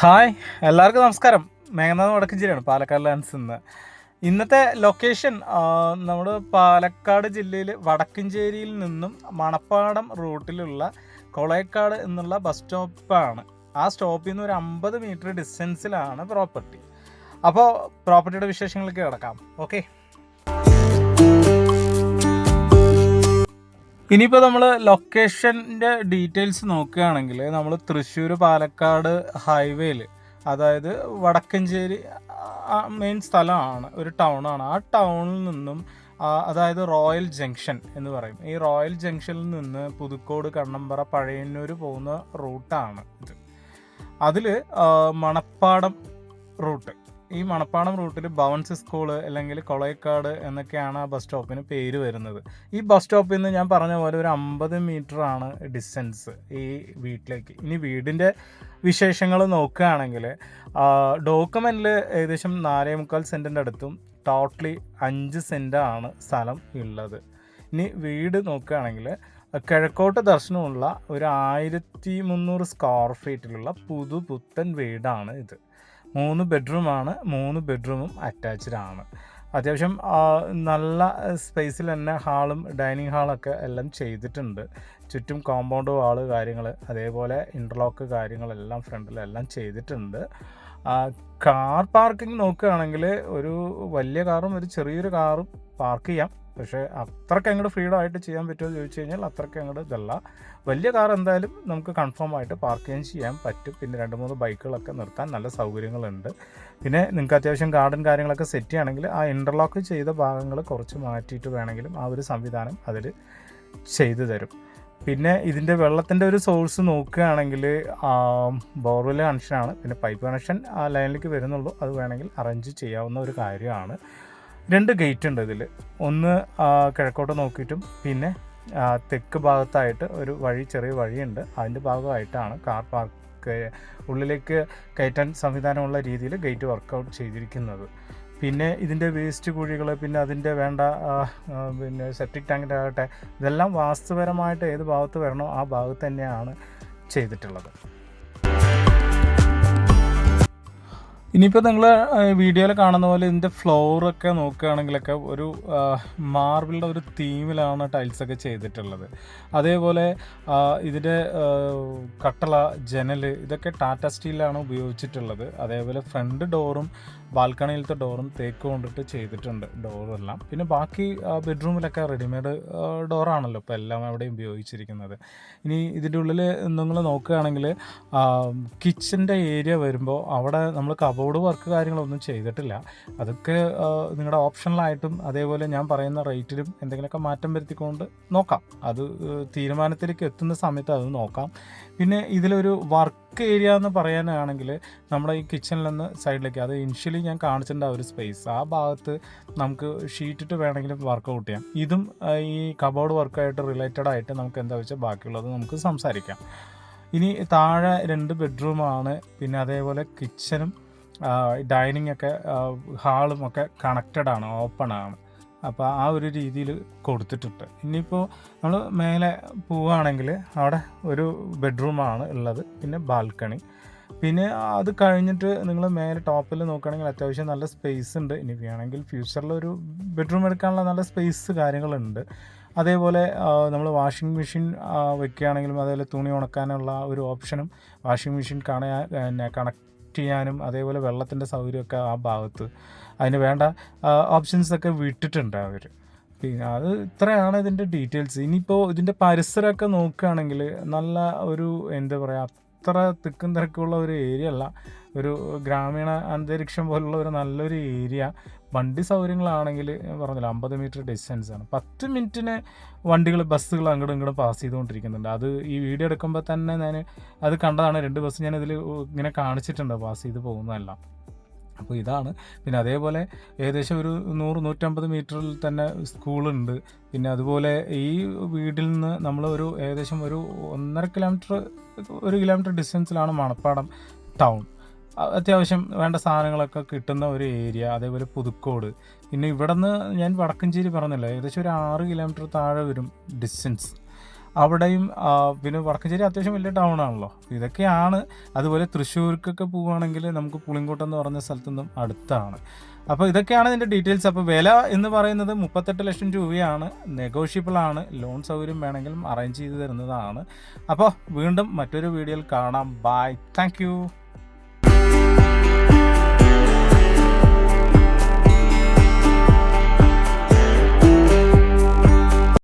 Hi എല്ലാവർക്കും നമസ്കാരം. Meghanath വടക്കഞ്ചേരിയാണ് Palakkad lands നിന്ന്. ഇന്നത്തെ ലൊക്കേഷൻ നമ്മുടെ പാലക്കാട് ജില്ലയിൽ വടക്കഞ്ചേരിയിൽ നിന്നും മണപ്പാടം റൂട്ടിലുള്ള കൊളയക്കാട് എന്നുള്ള ബസ് സ്റ്റോപ്പാണ് ആ സ്റ്റോപ്പിൽ നിന്ന് ഒരു അമ്പത് മീറ്റർ ഡിസ്റ്റൻസിലാണ് പ്രോപ്പർട്ടി അപ്പോൾ പ്രോപ്പർട്ടിയുടെ വിശേഷങ്ങളൊക്കെ കിടക്കാം. ഓക്കെ ഇനിയിപ്പോൾ നമ്മൾ ലൊക്കേഷന്റെ ഡീറ്റെയിൽസ് നോക്കുകയാണെങ്കിൽ നമ്മൾ തൃശ്ശൂർ പാലക്കാട് ഹൈവേയിൽ അതായത് വടക്കഞ്ചേരി മെയിൻ സ്ഥലമാണ് ഒരു ടൗണാണ് ആ ടൗണിൽ നിന്നും അതായത് റോയൽ ജംഗ്ഷൻ എന്ന് പറയും. ഈ റോയൽ ജംഗ്ഷനിൽ നിന്ന് പുതുക്കോട് കണ്ണമ്പറ പഴയന്നൂർ പോകുന്ന റൂട്ടാണ് ഇത്. അതിൽ മണപ്പാടം റൂട്ട്. ഈ മണപ്പാടം റൂട്ടിൽ ബൗൺസ് സ്കൂൾ അല്ലെങ്കിൽ കൊളയക്കാട് എന്നൊക്കെയാണ് ആ ബസ് സ്റ്റോപ്പിന് പേര് വരുന്നത്. ഈ ബസ് സ്റ്റോപ്പിൽ നിന്ന് ഞാൻ പറഞ്ഞ പോലെ ഒരു അമ്പത് ആണ് ഡിസ്റ്റൻസ് ഈ വീട്ടിലേക്ക്. ഇനി വീടിന്റെ വിശേഷങ്ങൾ നോക്കുകയാണെങ്കിൽ ഡോക്യുമെന്റിൽ ഏകദേശം നാലേ മുക്കാൽ സെന്റിന്റെ അടുത്തും ടോട്ടലി അഞ്ച് സെന്റാണ് സ്ഥലം ഉള്ളത്. ഇനി വീട് നോക്കുകയാണെങ്കിൽ കിഴക്കോട്ട് ദർശനമുള്ള ഒരു ആയിരത്തി മുന്നൂറ് സ്ക്വയർ ഫീറ്റിലുള്ള പുതുപുത്തൻ വീടാണ് ഇത്. മൂന്ന് ബെഡ്റൂമാണ് മൂന്ന് ബെഡ്റൂമും അറ്റാച്ച്ഡ് ആണ്. അത്യാവശ്യം നല്ല സ്പേസിൽ തന്നെ ഹാളും ഡൈനിങ് ഹാളൊക്കെ എല്ലാം ചെയ്തിട്ടുണ്ട്. ചുറ്റും കോമ്പൗണ്ട് വാൾ കാര്യങ്ങൾ അതേപോലെ ഇന്റർലോക്ക് കാര്യങ്ങളെല്ലാം ഫ്രണ്ടിലെല്ലാം ചെയ്തിട്ടുണ്ട്. കാർ പാർക്കിംഗ് നോക്കുകയാണെങ്കിൽ ഒരു വലിയ കാറും ഒരു ചെറിയൊരു കാറും പാർക്ക് ചെയ്യാം. പക്ഷേ അത്രയ്ക്ക് അങ്ങോട്ട് ഫ്രീഡം ആയിട്ട് ചെയ്യാൻ പറ്റുമോ എന്ന് ചോദിച്ചു കഴിഞ്ഞാൽ അത്രയ്ക്ക് അങ്ങോട്ട് ഇതല്ല. വലിയ കാർ എന്തായാലും നമുക്ക് കൺഫേം ആയിട്ട് പാർക്ക് ചെയ്യാൻ ചെയ്യാൻ പറ്റും. പിന്നെ രണ്ട് മൂന്ന് ബൈക്കുകളൊക്കെ നിർത്താൻ നല്ല സൗകര്യങ്ങളുണ്ട്. പിന്നെ നിങ്ങൾക്ക് അത്യാവശ്യം ഗാർഡൻ കാര്യങ്ങളൊക്കെ സെറ്റ് ചെയ്യണമെങ്കിൽ ആ ഇന്റർലോക്ക് ചെയ്ത ഭാഗങ്ങൾ കുറച്ച് മാറ്റിയിട്ട് വേണമെങ്കിലും ആ ഒരു സംവിധാനം അതിൽ ചെയ്തു തരും. പിന്നെ ഇതിന്റെ വെള്ളത്തിന്റെ ഒരു സോഴ്സ് നോക്കുകയാണെങ്കിൽ ബോർവെൽ കണക്ഷനാണ് പിന്നെ പൈപ്പ് കണക്ഷൻ ആ ലൈനിലേക്ക് വരുന്നുള്ളൂ. അത് വേണമെങ്കിൽ അറേഞ്ച് ചെയ്യാവുന്ന ഒരു കാര്യമാണ്. രണ്ട് ഗേറ്റ് ഉണ്ട് ഇതിൽ ഒന്ന് കിഴക്കോട്ട് നോക്കിയിട്ടും പിന്നെ തെക്ക് ഭാഗത്തായിട്ട് ഒരു വഴി ചെറിയ വഴിയുണ്ട്. അതിന്റെ ഭാഗമായിട്ടാണ് കാർ പാർക്ക് ഉള്ളിലേക്ക് കയറ്റാൻ സംവിധാനമുള്ള രീതിയിൽ ഗേറ്റ് വർക്കൗട്ട് ചെയ്തിരിക്കുന്നത്. പിന്നെ ഇതിന്റെ വേസ്റ്റ് കുഴികൾ പിന്നെ അതിന്റെ വേണ്ട പിന്നെ സെപ്റ്റിക് ടാങ്കിന്റെ ആകട്ടെ ഇതെല്ലാം വാസ്തുപരമായിട്ട് ഏത് ഭാഗത്ത് വരണോ ആ ഭാഗത്ത് തന്നെയാണ് ചെയ്തിട്ടുള്ളത്. ഇനിയിപ്പോൾ നിങ്ങൾ വീഡിയോയിൽ കാണുന്ന പോലെ ഇതിന്റെ ഫ്ലോറൊക്കെ നോക്കുകയാണെങ്കിലൊക്കെ ഒരു മാർബിളിന്റെ ഒരു തീമിലാണ് ടൈൽസൊക്കെ ചെയ്തിട്ടുള്ളത്. അതേപോലെ ഇതിന്റെ കട്ടള ജനൽ ഇതൊക്കെ ടാറ്റ സ്റ്റീലാണ് ഉപയോഗിച്ചിട്ടുള്ളത്. അതേപോലെ ഫ്രണ്ട് ഡോറും ബാൽക്കണിയിലത്തെ ഡോറും തേക്ക് കൊണ്ടിട്ട് ചെയ്തിട്ടുണ്ട് ഡോറെല്ലാം പിന്നെ ബാക്കി ബെഡ്റൂമിലൊക്കെ റെഡിമെയ്ഡ് ഡോറാണല്ലോ ഇപ്പോൾ എല്ലാം അവിടെയും ഉപയോഗിച്ചിരിക്കുന്നത്. ഇനി ഇതിന്റെ ഉള്ളിൽ നിങ്ങൾ നോക്കുകയാണെങ്കിൽ കിച്ചന്റെ ഏരിയ വരുമ്പോൾ അവിടെ നമ്മൾ കബോർഡ് വർക്ക് കാര്യങ്ങളൊന്നും ചെയ്തിട്ടില്ല. അതൊക്കെ നിങ്ങളുടെ ഓപ്ഷണലായിട്ടും അതേപോലെ ഞാൻ പറയുന്ന റേറ്റിലും എന്തെങ്കിലുമൊക്കെ മാറ്റം വരുത്തിക്കൊണ്ട് നോക്കാം. അത് തീരുമാനത്തിലേക്ക് എത്തുന്ന സമയത്ത് അത് നോക്കാം. പിന്നെ ഇതിലൊരു വർക്ക് ഏരിയ എന്ന് പറയാനാണെങ്കിൽ നമ്മുടെ ഈ കിച്ചണിൽ നിന്ന് സൈഡിലേക്ക് അത് ഇനിഷ്യലി ഞാൻ കാണിച്ചിട്ടുണ്ട് ആ ഒരു സ്പേസ്. ആ ഭാഗത്ത് നമുക്ക് ഷീറ്റിട്ട് വേണമെങ്കിലും വർക്കൗട്ട് ചെയ്യാം. ഇതും ഈ കബോർഡ് വർക്കായിട്ട് റിലേറ്റഡ് ആയിട്ട് നമുക്ക് എന്താ വെച്ചാൽ ബാക്കിയുള്ളത് നമുക്ക് സംസാരിക്കാം. ഇനി താഴെ രണ്ട് ബെഡ്റൂമാണ് പിന്നെ അതേപോലെ കിച്ചനും ഡൈനിങ് ഒക്കെ ഹാളും ഒക്കെ കണക്റ്റഡ് ആണ് ഓപ്പൺ ആണ്. അപ്പോൾ ആ ഒരു രീതിയിൽ കൊടുത്തിട്ടുണ്ട്. ഇനിയിപ്പോൾ നമ്മൾ മേലെ പോവുകയാണെങ്കിൽ അവിടെ ഒരു ബെഡ്റൂമാണ് ഉള്ളത് പിന്നെ ബാൽക്കണി പിന്നെ അത് കഴിഞ്ഞിട്ട് നിങ്ങൾ മേലെ ടോപ്പിൽ നോക്കുകയാണെങ്കിൽ അത്യാവശ്യം നല്ല സ്പേസ് ഉണ്ട്. ഇനി വേണമെങ്കിൽ ഫ്യൂച്ചറിൽ ഒരു ബെഡ്റൂം എടുക്കാനുള്ള നല്ല സ്പേസ് കാര്യങ്ങളുണ്ട്. അതേപോലെ നമ്മൾ വാഷിംഗ് മെഷീൻ വെക്കുകയാണെങ്കിലും അതേപോലെ തുണി ഉണക്കാനുള്ള ഒരു ഓപ്ഷനും വാഷിംഗ് മെഷീൻ കാണാൻ പിന്നെ ചെയ്യാനും അതേപോലെ വെള്ളത്തിന്റെ സൗകര്യമൊക്കെ ആ ഭാഗത്ത്. അതിന് വേണ്ട ഓപ്ഷൻസൊക്കെ വിട്ടിട്ടുണ്ട് അവർ പിന്നെ അത് ഇത്രയാണ് ഇതിന്റെ ഡീറ്റെയിൽസ് ഇനിയിപ്പോൾ ഇതിന്റെ പരിസരമൊക്കെ നോക്കുകയാണെങ്കിൽ നല്ല ഒരു എന്താ പറയുക അത്ര തിക്കും തിരക്കുള്ള ഒരു ഏരിയ അല്ല. ഒരു ഗ്രാമീണ അന്തരീക്ഷം പോലുള്ള ഒരു നല്ലൊരു ഏരിയ വണ്ടി സൗകര്യങ്ങളാണെങ്കിൽ പറഞ്ഞില്ല അമ്പത് മീറ്റർ ഡിസ്റ്റൻസ് ആണ്. പത്ത് മിനിറ്റിന് വണ്ടികൾ ബസ്സുകൾ അങ്ങോട്ടും ഇങ്ങോട്ടും പാസ് ചെയ്തുകൊണ്ടിരിക്കുന്നുണ്ട്. അത് ഈ വീഡിയോ എടുക്കുമ്പോൾ തന്നെ ഞാൻ അത് കണ്ടതാണ്. രണ്ട് ബസ് ഞാൻ ഇങ്ങനെ കാണിച്ചിട്ടുണ്ട് പാസ് ചെയ്ത് പോകുന്നതെല്ലാം. അപ്പോൾ ഇതാണ്. പിന്നെ അതേപോലെ ഏകദേശം ഒരു നൂറ് നൂറ്റമ്പത് മീറ്ററിൽ തന്നെ സ്കൂളുണ്ട്. പിന്നെ അതുപോലെ ഈ വീട്ടിൽ നിന്ന് നമ്മൾ ഒരു ഏകദേശം ഒരു ഒന്നര കിലോമീറ്റർ ഒരു കിലോമീറ്റർ ഡിസ്റ്റൻസിലാണ് മണപ്പാടം ടൗൺ അത്യാവശ്യം വേണ്ട സാധനങ്ങളൊക്കെ കിട്ടുന്ന ഒരു ഏരിയ അതേപോലെ പുതുക്കോട്. പിന്നെ ഇവിടെ നിന്ന് ഞാൻ വടക്കഞ്ചേരി പറഞ്ഞല്ലോ ഏകദേശം ഒരു ആറ് കിലോമീറ്റർ താഴെ വരും ഡിസ്റ്റൻസ് അവിടെയും പിന്നെ വടക്കഞ്ചേരി അത്യാവശ്യം വലിയ ടൗൺ ആണല്ലോ. ഇതൊക്കെയാണ്. അതുപോലെ തൃശ്ശൂർക്കൊക്കെ പോവുകയാണെങ്കിൽ നമുക്ക് പുളിങ്കോട്ടം എന്ന് പറഞ്ഞ സ്ഥലത്തു നിന്നും അടുത്താണ്. അപ്പോൾ ഇതൊക്കെയാണ് ഇതിന്റെ ഡീറ്റെയിൽസ് അപ്പോൾ വില എന്ന് പറയുന്നത് മുപ്പത്തെട്ട് ലക്ഷം രൂപയാണ്. നെഗോഷ്യബിൾ ആണ്. ലോൺ സൗകര്യം വേണമെങ്കിലും അറേഞ്ച് ചെയ്ത് തരുന്നതാണ്. അപ്പോൾ വീണ്ടും മറ്റൊരു വീഡിയോയിൽ കാണാം. Bye thank